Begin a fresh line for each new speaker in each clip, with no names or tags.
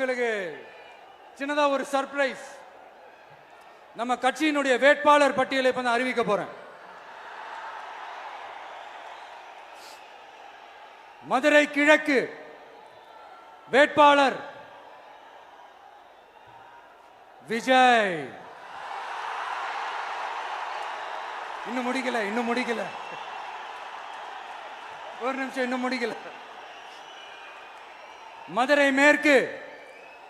உங்களுக்கு சின்னதா ஒரு சர்ப்ரைஸ் நம்ம கட்சியினுடைய வேட்பாளர் பட்டியலை இப்ப நான் அறிவிக்க போறேன். மதுரை கிழக்கு வேட்பாளர் விஜய். இன்னும் முடிக்கல இன்னும் முடிக்கல. ஒரு நிமிஷம் இன்னும் முடிக்கல. மதுரை மேற்கு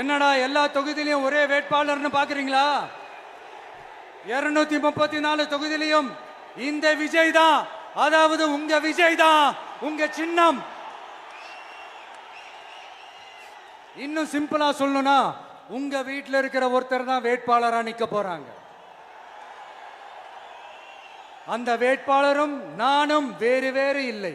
என்னடா எல்லா தொகுதியிலையும் ஒரே வேட்பாளர்னு பாக்குறீங்களா? இருநூத்தி முப்பத்தி நாலு தொகுதியிலையும் இந்த விஜய் தான் அதாவது உங்க விஜய் தான் உங்க சின்னம். இன்னும் சிம்பிளா சொல்லணும்னா உங்க வீட்டில் இருக்கிற ஒருத்தர் தான் வேட்பாளரா நிக்க போறாங்க. அந்த வேட்பாளரும் நானும் வேறு வேறு இல்லை.